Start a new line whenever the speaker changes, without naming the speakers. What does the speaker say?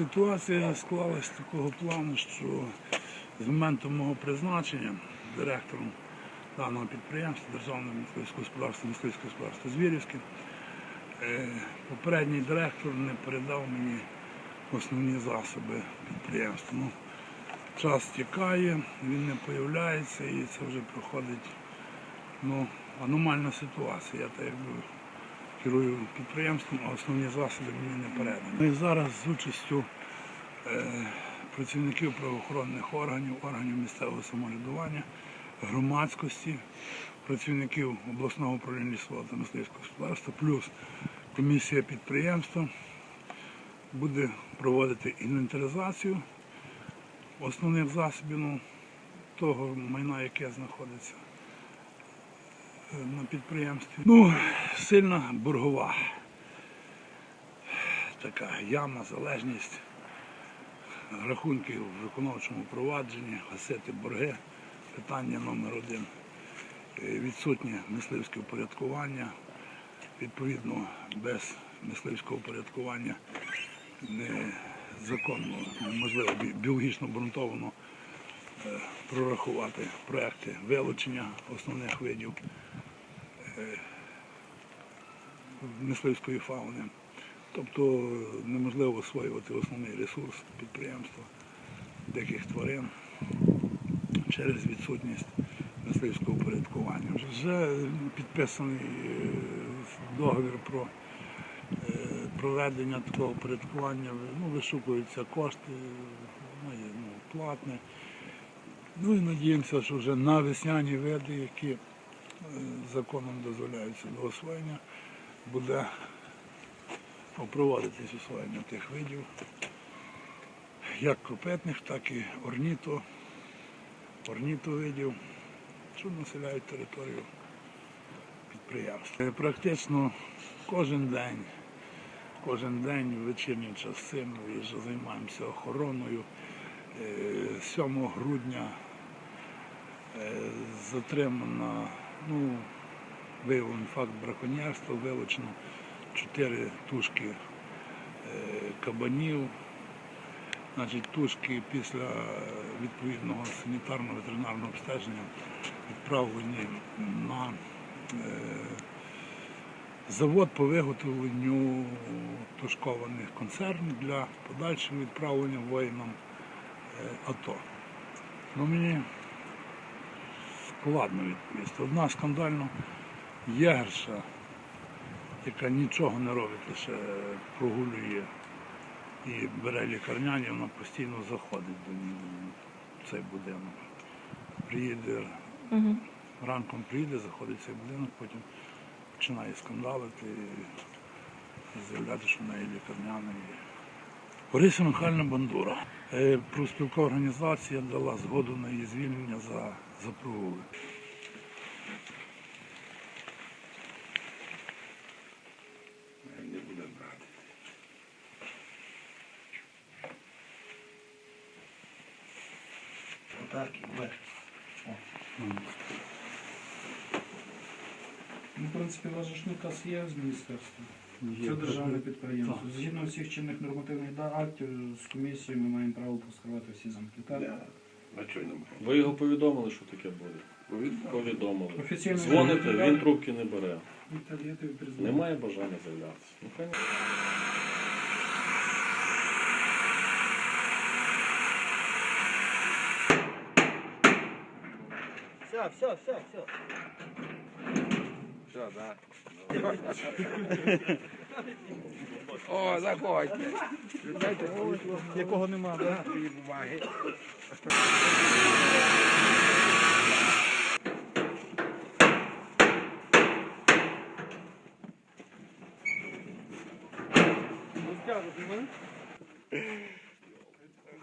Ситуація склалась такого плану, що з моменту мого призначення директором даного підприємства Державного мисливського господарства, мисливського господарства Звірівське, е, попередній директор не передав мені основні засоби підприємства. Ну, час тікає, він не появляється і це вже проходить ну, аномальна ситуація. Я так якби керую підприємством, а основні засоби мені не передані. Ми зараз з участю е, працівників правоохоронних органів, органів місцевого самоврядування, громадськості, працівників обласного управління лісового та мисливського господарства, плюс комісія підприємства буде проводити інвентаризацію основних засобів ну, того майна, яке знаходиться на підприємстві. Ну, сильна боргова така яма, залежність рахунків в виконавчому провадженні, гасити борги. Питання номер один. Е, Відсутнє мисливське упорядкування. Відповідно, без мисливського упорядкування незаконно, неможливо бі- біологічно обґрунтовано е, прорахувати проекти вилучення основних видів мисливської фауни. Тобто е, неможливо освоювати основний ресурс підприємства диких тварин через відсутність мисливського упорядкування. Вже підписаний е, договір про е, проведення такого порядкування. Ну, вишукуються кошти, є ну, платне. Ну і надіємося, що вже на весняні види, які е, законом дозволяються до освоєння, буде проводитись освоєння тих видів, як копитних, так і орніто, орнітовидів, що населяють територію підприємства. Е, Практично кожен день, кожен день в вечірні часи ми вже займаємося охороною. Е, 7 грудня е, затримано, ну, виявлений факт браконьєрства, вилучено чотири тушки е, кабанів. Значить, тушки після відповідного санітарно-ветеринарного обстеження відправлені на е, завод по виготовленню тушкованих консервів для подальшого відправлення воїнам е, АТО. Ну, мені складно відповісти. Одна скандально єгерша, яка нічого не робить, лише прогулює і бере лікарняні, вона постійно заходить до нього в цей будинок. Приїде, ранком приїде, заходить в цей будинок, потім починає скандалити і, заявляти, що в неї лікарняна. Орися Михайлівна Бандура. Е, Профспілкова організація дала згоду на її звільнення за, за прогули.
І вверх.
Ну, в принципі, у вас ж наказ є з міністерства. Це державне підприємство. Згідно всіх чинних нормативних актів з комісією ми маємо право поскривати всі замки.
А чого не
Ви його повідомили, що таке буде? Повідомили.
Офіційно
Дзвоните, він трубки не бере. Немає бажання з'являтися. Ну, хай
Все, все, все, все.
Jogar. Ó, zagote.
E corro me
mandar. Obrigado,
irmão.